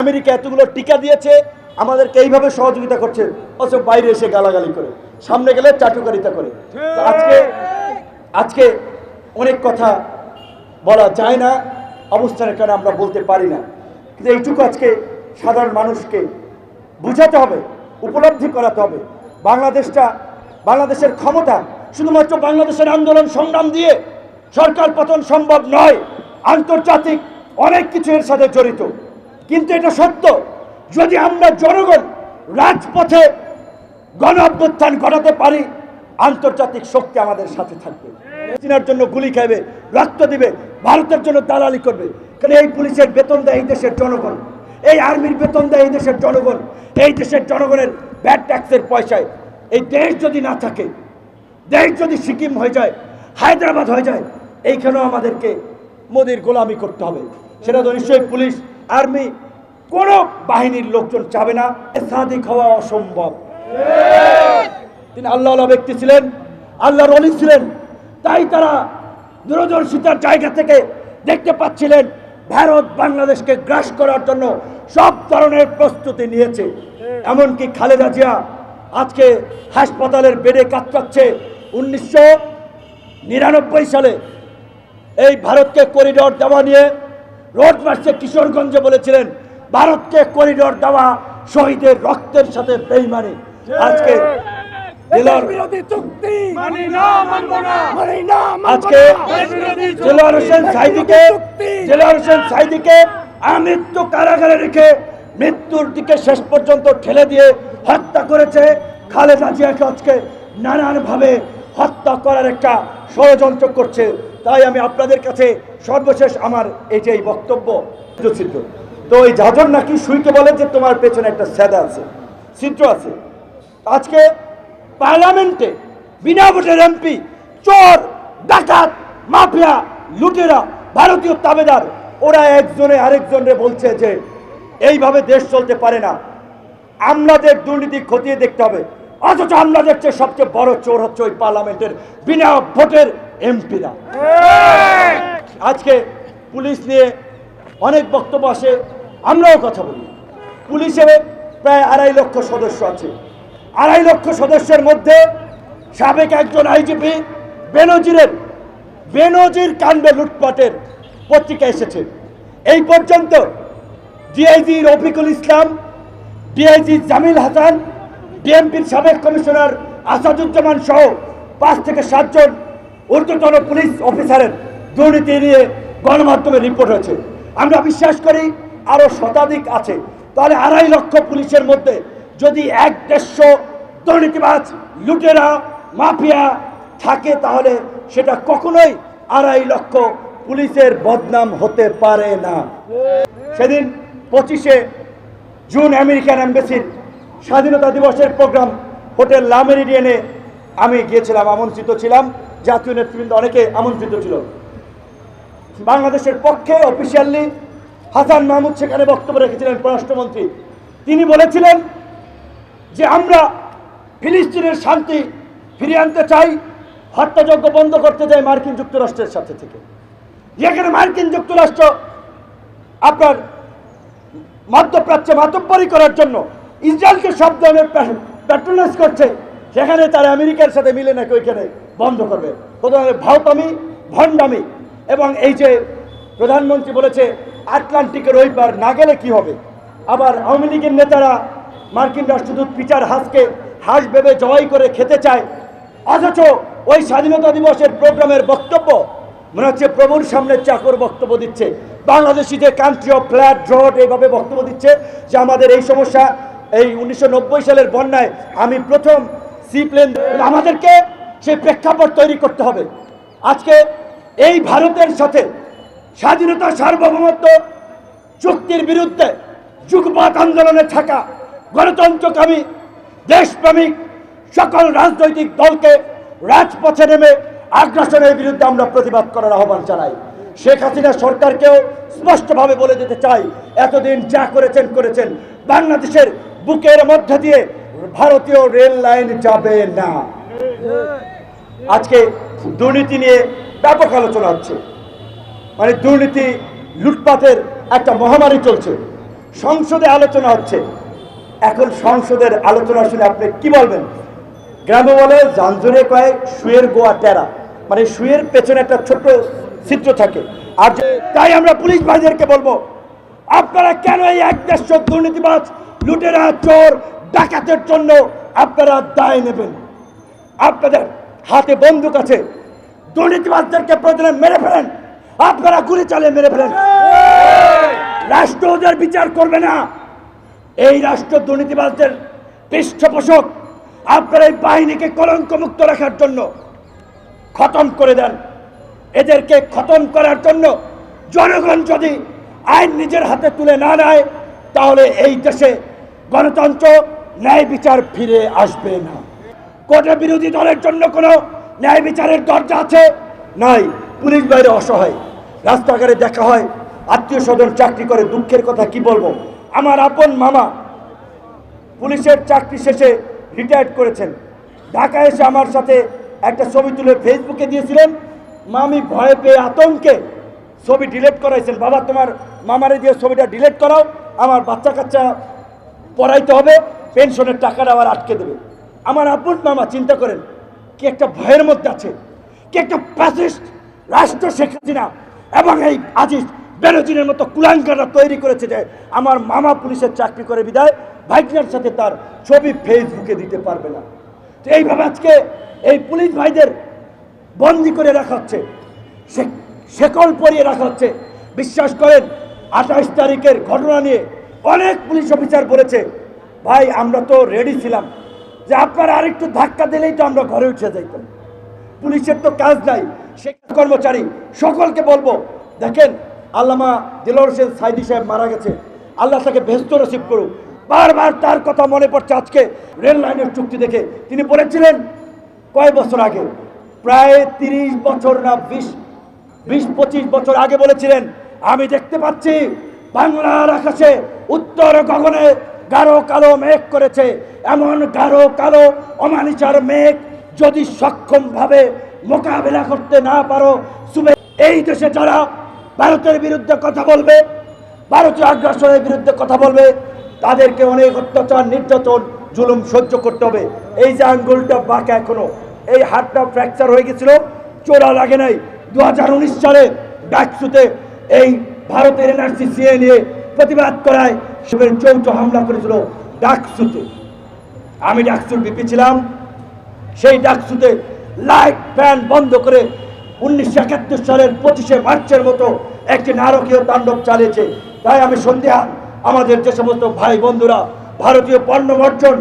America এতগুলো টিকা দিয়েছে আমাদেরকে এইভাবে সহযোগিতা করছে অথচ বাইরে এসে গালাগালি করে সামনে গেলে চাটুকারিতা করে। আজকে আজকে অনেক কথা বলা যায় না অবস্থানের কারণে আমরা বলতে পারি না। কিন্তু এইটুকু আজকে সাধারণ মানুষকে বুঝাতে হবে উপলব্ধি করাতে হবে। বাংলাদেশটা বাংলাদেশের ক্ষমতা শুধুমাত্র বাংলাদেশের আন্দোলন সংগ্রাম দিয়ে সরকার পতন সম্ভব নয় আন্তর্জাতিক অনেক কিছু এর সাথে জড়িত। কিন্তু এটা সত্য। যদি আমরা জনগণ রাজপথে গণ অভ্যুত্থান ঘটাতে পারি, আন্তর্জাতিক শক্তি আমাদের সাথে থাকবে। চীনার জন্য গুলি খাইবে, রক্ত দিবে, ভারতের জন্য দালালি করবে। কারণ এই পুলিশের বেতন দেয় এই দেশের জনগণ। এই আর্মির বেতন দেয় এই দেশের জনগণ। এই দেশের জনগণের ব্যাড ট্যাক্সের পয়সায়। এই দেশ যদি না থাকে, দেশ যদি সিকিম হয়ে যায়, হায়দ্রাবাদ হয়ে যায়, এইখানেও আমাদেরকে মোদির গোলামি করতে হবে। সেটা তো নিশ্চয়ই পুলিশ আর্মি, কোনো বাহিনীর লোকজন চাবে না। সাদিক হওয়া অসম্ভব। তিনি আল্লাহ ব্যক্তি ছিলেন আল্লাহর অলি ছিলেন। তাই তারা দূরদর্শিতার জায়গা থেকে দেখতে পাচ্ছিলেন, ভারত বাংলাদেশকে গ্রাস করার জন্য সব ধরনের প্রস্তুতি নিয়েছে। এমনকি খালেদা জিয়া আজকে হাসপাতালের বেডে কাতরাচ্ছে উনিশশো নিরানব্বই সালে এই ভারতকে করিডোর দেওয়া নিয়ে রোড মার্চে কিশোরগঞ্জে বলেছিলেন ভারতকে করিডোর দেওয়া শহীদের রক্তের সাথে বেইমানি। আজকে জেলার বিরোধী চুক্তি। মানি না মানবো না। মানি না আজকে জেলার হোসেন সাইদিকে জেলার হোসেন সাইদিকে আমৃত্যু কারাগারে রেখে মৃত্যুর দিকে শেষ পর্যন্ত ঠেলে দিয়ে হত্যা করেছে। খালেদা জিয়াকে আজকে নানানভাবে হত্যা করার একটা ষড়যন্ত্র করছে তাই আমি আপনাদের কাছে সর্বশেষ আমার এই যে এই বক্তব্য। ছিদ্র তো ওই যাজন নাকি সুইকে বলে যে তোমার পেছনে একটা স্যাদা আছে ছিদ্র আছে। আজকে পার্লামেন্টে বিনা ভোটের এমপি, চোর, ডাকাত, মাফিয়া, লুটেরা, ভারতীয় তাবেদার, ওরা একজনে আরেকজনরে বলছে যে এইভাবে দেশ চলতে পারে না। আমলাদের দুর্নীতি খতিয়ে দেখতে হবে। অথচ আমলাদের চেয়ে সবচেয়ে বড় চোর হচ্ছে ওই পার্লামেন্টের বিনা ভোটের এমপিরা। আজকে পুলিশ নিয়ে অনেক বক্তব্য আসে আমরাও কথা বলি। পুলিশে প্রায় আড়াই লক্ষ সদস্য আছে। আড়াই লক্ষ সদস্যের মধ্যে সাবেক একজন আইজিপি বেনজিরের বেনজির কাণ্ডে লুটপাটের পত্রিকা এসেছে। এই পর্যন্ত ডিআইজি রফিকুল ইসলাম ডিআইজি জামিল হাসান ডিএমপির সাবেক কমিশনার আসাদুজ্জামান সহ পাঁচ থেকে সাতজন ঊর্ধ্বতন পুলিশ অফিসারের দুর্নীতি নিয়ে গণমাধ্যমে রিপোর্ট হয়েছে। আমরা বিশ্বাস করি আরও শতাধিক আছে। তাহলে আড়াই লক্ষ পুলিশের মধ্যে যদি এক দেড়শো দুর্নীতিবাজ, লুটেরা, মাফিয়া থাকে, তাহলে সেটা কখনোই আড়াই লক্ষ পুলিশের বদনাম হতে পারে না। সেদিন পঁচিশে জুন আমেরিকান এম্বাসির স্বাধীনতা দিবসের প্রোগ্রাম হোটেল লামেরিডিয়ানে আমি গিয়েছিলাম, আমন্ত্রিত ছিলাম। জাতীয় নেতৃবৃন্দ অনেকে আমন্ত্রিত ছিল। বাংলাদেশের পক্ষে অফিসিয়ালি হাসান মাহমুদ সেখানে বক্তব্য রেখেছিলেন পররাষ্ট্রমন্ত্রী। তিনি বলেছিলেন যে আমরা ফিলিস্তিনের শান্তি ফিরিয়ে আনতে চাই, হত্যাযজ্ঞ বন্ধ করতে চাই মার্কিন যুক্তরাষ্ট্রের সাথে থেকে। যেখানে মার্কিন যুক্তরাষ্ট্র আপনার মধ্যপ্রাচ্যে মাতব্বরি করার জন্য ইসরায়েলকে সব ধরনের প্যাট্রোনাইজ করছে, সেখানে তারা আমেরিকার সাথে মিলে নাকি ওইখানে বন্ধ করবে। প্রধানের ভাওতামি, ভণ্ডামি এবং এই যে প্রধানমন্ত্রী বলেছে, আটলান্টিকের ওই পার না গেলে কি হবে? আবার আওয়ামী লীগের নেতারা মার্কিন রাষ্ট্রদূত পিটার হাসকে হাঁস ভেবে জবাই করে খেতে চায়। অথচ ওই স্বাধীনতা দিবসের প্রোগ্রামের বক্তব্য, মনে হচ্ছে প্রভুর সামনে চাকর বক্তব্য দিচ্ছে। বাংলাদেশিদের কান্ট্রি অফ ফ্ল্যাট ড্রট এইভাবে বক্তব্য দিচ্ছে যে আমাদের এই সমস্যা, এই উনিশশো নব্বই সালের বন্যায় আমি প্রথম সি প্লেন আমাদেরকে সেই প্রেক্ষাপট তৈরি করতে হবে। আজকে এই ভারতের সাথে স্বাধীনতা সার্বভৌমত্ব চুক্তির বিরুদ্ধে যুগপাত আন্দোলনে থাকা গণতন্ত্রকামী দেশপ্রেমিক সকল রাজনৈতিক দলকে রাজপথে নেমে আগ্রাসনের বিরুদ্ধে আমরা প্রতিবাদ করার আহ্বান জানাই। শেখ হাসিনা সরকারকেও স্পষ্টভাবে বলে দিতে চাই, এতদিন যা করেছেন করেছেন। বাংলাদেশের বুকের মধ্যে দিয়ে ভারতীয় রেল লাইন যাবে না। আজকে দুর্নীতি নিয়ে ব্যাপক আলোচনা হচ্ছে। মানে দুর্নীতি লুটপাটের একটা মহামারী চলছে। সংসদে আলোচনা হচ্ছে। এখন সংসদের আলোচনা শুনে আপনি কি বলবেন? গ্রামে বলে জাঞ্জুরে কয় শুয়ের গোয়া টেরা। মানে শুয়ের পেছনে একটা ছোট্ট চিত্র থাকে। আর যে তাই আমরা পুলিশ ভাইদেরকে বলব, আপনারা কেন এই এক দেশ দুর্নীতিবাজ, লুটেরা, চোর, ডাকাতের জন্য আপনারা দায় নেবেন? আপনাদের হাতে বন্দুক আছে। দুর্নীতিবাজদেরকে প্রয়োজনে মেরে ফেলেন। আপনারা গুলি চালিয়ে মেরে ফেলেন। রাষ্ট্র ওদের বিচার করবে না। এই রাষ্ট্র দুর্নীতিবাজদের পৃষ্ঠপোষক। আপনার এই বাহিনীকে কলঙ্ক মুক্ত রাখার জন্য খতম করে দেন। এদেরকে খতম করার জন্য জনগণ যদি আইন নিজের হাতে তুলে না নেয়, তাহলে এই দেশে গণতন্ত্র ন্যায় বিচার ফিরে আসবে না। কোটা বিরোধী দলের জন্য কোনো ন্যায় বিচারের দরজা আছে? নাই। পুলিশ বাইরে অসহায়। রাস্তাঘাটে দেখা হয়, আত্মীয় স্বজন চাকরি করে, দুঃখের কথা কি বলব? আমার আপন মামা পুলিশের চাকরি শেষে রিটায়ার্ড করেছেন। ঢাকা এসে আমার সাথে একটা ছবি তুলে ফেসবুকে দিয়েছিলেন। মামি ভয় পেয়ে আতঙ্কে ছবি ডিলিট করাইছেন। বাবা, তোমার মামারে দিয়ে ছবিটা ডিলিট করাও। আমার বাচ্চা কাচ্চা পড়াইতে হবে। পেনশনের টাকাটা আবার আটকে দেবে। আমার আপন মামা চিন্তা করেন, কি একটা ভয়ের মধ্যে আছে, কি একটা প্যাসিস্ট রাষ্ট্র শেখ হাসিনা এবং এই আজিজ বেরোজিনের মতো কুলাঙ্কাররা তৈরি করেছে যে আমার মামা পুলিশের চাকরি করে বিদায় ভাইকনার সাথে তার ছবি ফেসবুকে দিতে পারবে না। তো এইভাবে আজকে এই পুলিশ ভাইদের বন্দি করে রাখা হচ্ছে, সে- শেকল পরিয়ে রাখা হচ্ছে। বিশ্বাস করেন, আঠাশ তারিখের ঘটনা নিয়ে অনেক পুলিশ অফিসার বলেছে, ভাই, আমরা তো রেডি ছিলাম যে আপনারা আরেকটু ধাক্কা দিলেই তো আমরা ঘরে উঠে যাইতাম। পুলিশের তো কাজ নাই সে কর্মচারী, সকলকে বলব, দেখেন, আল্লামা দিলর হোসেন সাইদি সাহেব মারা গেছে, আল্লাহ তাকে ব্যস্ত রসিভ করুক। বারবার তার কথা মনে পড়ছে আজকে রেল লাইনের চুক্তি দেখে। তিনি বলেছিলেন, কয় বছর আগে? প্রায় তিরিশ বছর না বিশ বিশ পঁচিশ বছর আগে বলেছিলেন, আমি দেখতে পাচ্ছি বাংলার আকাশে উত্তর গগনে গাঢ় কালো মেঘ করেছে। এমন গাঢ়, কালো অমানিচার মেঘ যদি সক্ষমভাবে মোকাবেলা করতে না পারো, সুবে এই দেশে যারা ভারতের বিরুদ্ধে কথা বলবে, ভারতীয় আগ্রাসনের বিরুদ্ধে কথা বলবে, তাদেরকে অনেক অত্যাচার, নির্যাতন, জুলুম সহ্য করতে হবে। এই যে আঙ্গুলটা বাঁকা এখনও, এই হাতটা ফ্র্যাকচার হয়ে গেছিল, চোরা লাগে নাই। দু হাজার উনিশ সালে ডাকসুতে এই ভারতের এনআরসি সিএ নিয়ে প্রতিবাদ করায় সুবেন চৌথ হামলা করেছিল ডাকসুতে। আমি ডাকসুর বিপি ছিলাম। সেই ডাকসুতে লাইট প্যান্ট বন্ধ করে উনিশশো একাত্তর সালের পঁচিশে মার্চের মতো একটি নারকীয় তাণ্ডব চালিয়েছে। তাই আমি সন্ধ্যা, আমাদের যে সমস্ত ভাই বন্ধুরা, ভারতীয় পণ্য বর্জন